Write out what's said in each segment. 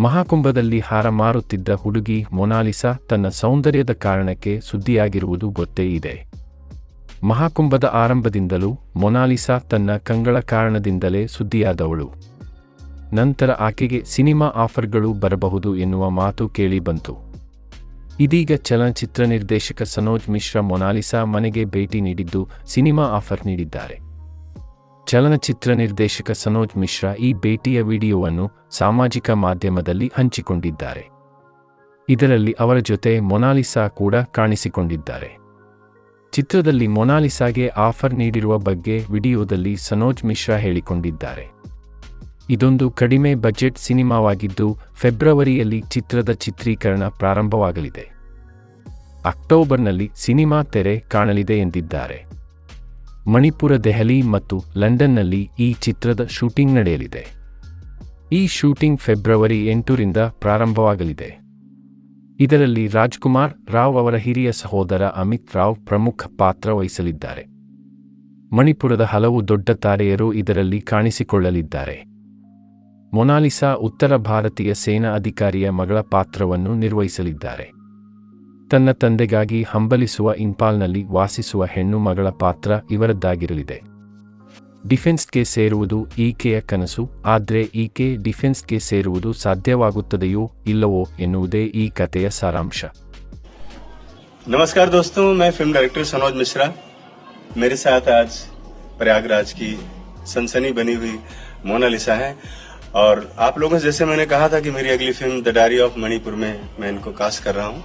ಮಹಾಕುಂಭದಲ್ಲಿ ಹಾರ ಮಾರುತ್ತಿದ್ದ ಹುಡುಗಿ ಮೊನಾಲಿಸಾ ತನ್ನ ಸೌಂದರ್ಯದ ಕಾರಣಕ್ಕೆ ಸುದ್ದಿಯಾಗಿರುವುದು ಗೊತ್ತೇ ಇದೆ. ಮಹಾಕುಂಭದ ಆರಂಭದಿಂದಲೂ ಮೊನಾಲಿಸಾ ತನ್ನ ಕಂಗಳ ಕಾರಣದಿಂದಲೇ ಸುದ್ದಿಯಾದವಳು. ನಂತರ ಆಕೆಗೆ ಸಿನಿಮಾ ಆಫರ್ಗಳು ಬರಬಹುದು ಎನ್ನುವ ಮಾತು ಕೇಳಿಬಂತು ಇದೀಗ ಚಲನಚಿತ್ರ ನಿರ್ದೇಶಕ ಸನೋಜ್ ಮಿಶ್ರಾ ಮೊನಾಲಿಸಾ ಮನೆಗೆ ಭೇಟಿ ನೀಡಿದ್ದು ಸಿನಿಮಾ ಆಫರ್ ನೀಡಿದ್ದಾರೆ. ಚಲನಚಿತ್ರ ನಿರ್ದೇಶಕ ಸನೋಜ್ ಮಿಶ್ರಾ ಈ ಭೇಟಿಯ ವಿಡಿಯೋವನ್ನು ಸಾಮಾಜಿಕ ಮಾಧ್ಯಮದಲ್ಲಿ ಹಂಚಿಕೊಂಡಿದ್ದಾರೆ. ಇದರಲ್ಲಿ ಅವರ ಜೊತೆ ಮೊನಾಲಿಸಾ ಕೂಡ ಕಾಣಿಸಿಕೊಂಡಿದ್ದಾರೆ. ಚಿತ್ರದಲ್ಲಿ ಮೊನಾಲಿಸಾಗೆ ಆಫರ್ ನೀಡಿರುವ ಬಗ್ಗೆ ವಿಡಿಯೋದಲ್ಲಿ ಸನೋಜ್ ಮಿಶ್ರಾ ಹೇಳಿಕೊಂಡಿದ್ದಾರೆ. ಇದೊಂದು ಕಡಿಮೆ ಬಜೆಟ್ ಸಿನಿಮಾವಾಗಿದ್ದು, ಫೆಬ್ರವರಿಯಲ್ಲಿ ಚಿತ್ರದ ಚಿತ್ರೀಕರಣ ಪ್ರಾರಂಭವಾಗಲಿದೆ. ಅಕ್ಟೋಬರ್ನಲ್ಲಿ ಸಿನಿಮಾ ತೆರೆ ಕಾಣಲಿದೆ ಎಂದಿದ್ದಾರೆ. ಮಣಿಪುರ, ದೆಹಲಿ ಮತ್ತು ಲಂಡನ್ನಲ್ಲಿ ಈ ಚಿತ್ರದ ಶೂಟಿಂಗ್ ನಡೆಯಲಿದೆ. ಈ ಶೂಟಿಂಗ್ ಫೆಬ್ರವರಿ ಎಂಟರಿಂದ ಪ್ರಾರಂಭವಾಗಲಿದೆ. ಇದರಲ್ಲಿ ರಾಜ್ಕುಮಾರ್, ರಾವ್ ಅವರ ಹಿರಿಯ ಸಹೋದರ ಅಮಿತ್ ರಾವ್ ಪ್ರಮುಖ ಪಾತ್ರ ವಹಿಸಲಿದ್ದಾರೆ. ಮಣಿಪುರದ ಹಲವು ದೊಡ್ಡ ತಾರೆಯರು ಇದರಲ್ಲಿ ಕಾಣಿಸಿಕೊಳ್ಳಲಿದ್ದಾರೆ. ಮೊನಾಲಿಸಾ, ಉತ್ತರ ಭಾರತೀಯ ಸೇನಾ ಅಧಿಕಾರಿಯ ಮಗಳ ಪಾತ್ರವನ್ನು ನಿರ್ವಹಿಸಲಿದ್ದಾರೆ. ತನ್ನ ತಂದೆಗಾಗಿ ಹಂಬಲಿಸುವ ಇಂಪಾಲ್ನಲ್ಲಿ ವಾಸಿಸುವ ಹೆಣ್ಣು ಮಗಳ ಪಾತ್ರ ಇವರದ್ದಾಗಿರಲಿದೆ ಡಿಫೆನ್ಸ್ಗೆ ಸೇರುವುದು ಈಕೆಯ ಕನಸು ಆದ್ರೆ ಈಕೆ ಡಿಫೆನ್ಸ್ಗೆ ಸೇರುವುದು ಸಾಧ್ಯವಾಗುತ್ತದೆಯೋ ಇಲ್ಲವೋ ಎನ್ನುವುದೇ ಈ ಕಥೆಯ ಸಾರಾಂಶ नमस्कार दोस्तों मैं फिल्म डायरेक्टर सनोज मिश्रा मेरे साथ आज प्रयागराज की सनसनी बनी हुई मोनालिसा है और आप लोगों से जैसे मैंने कहा था कि मेरी अगली film the diary of Manipur में मैं इनको कास्ट कर रहा हूं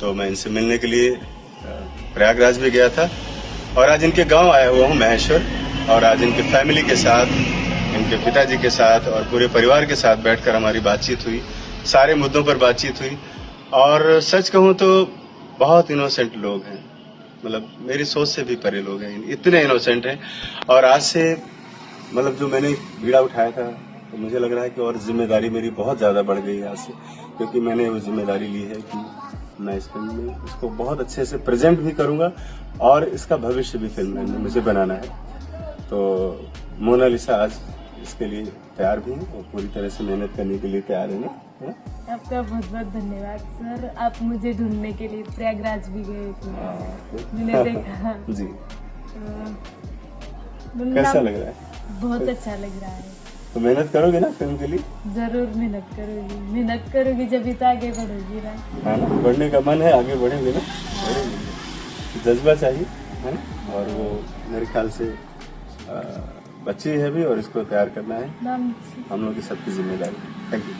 तो मैं इनसे मिलने के लिए प्रयागराज भी गया था। और आज इनके गाँव आया हुआ हूँ महेश्वर। और आज इनके फैमिली के साथ, इनके पिताजी के साथ और पूरे परिवार के साथ बैठकर हमारी बातचीत हुई। सारे मुद्दों पर बातचीत हुई। और सच कहूँ तो बहुत इनोसेंट लोग हैं। मतलब मेरी सोच से भी परे लोग हैं। इतने इनोसेंट हैं। और आज से मतलब जो मैंने बीड़ा उठाया था तो मुझे लग रहा है कि और ज़िम्मेदारी मेरी बहुत ज़्यादा बढ़ गई है आज से। क्योंकि मैंने वो ज़िम्मेदारी ली है कि मैं इस फ़िल्म में इसको बहुत अच्छे से प्रेजेंट भी करूँगा और इसका भविष्य भी फ़िल्म में मुझे बनाना है। तो मोनालिसा आज इसके लिए तैयार भी है और पूरी तरह से मेहनत करने के लिए तैयार है ना है? आपका बहुत बहुत धन्यवाद सर। आप मुझे ढूँढने के लिए प्रयागराज भी गए थे। मैंने देखा। जी। तो कैसा लग रहा है? बहुत अच्छा लग रहा है। तो मेहनत करोगे ना फ़िल्म के लिए? ज़रूर मेहनत करोगी। मेहनत करोगी जब तो आगे बढ़ोगी ना। है ना बढ़ने का मन है आगे बढ़ेंगे ना? बढ़ेंगे। जज्बा चाहिए है ना? और वो मेरे ख्याल से अ, बच्ची है भी और इसको तैयार करना है। हम लोग की सबकी ज़िम्मेदारी। Thank you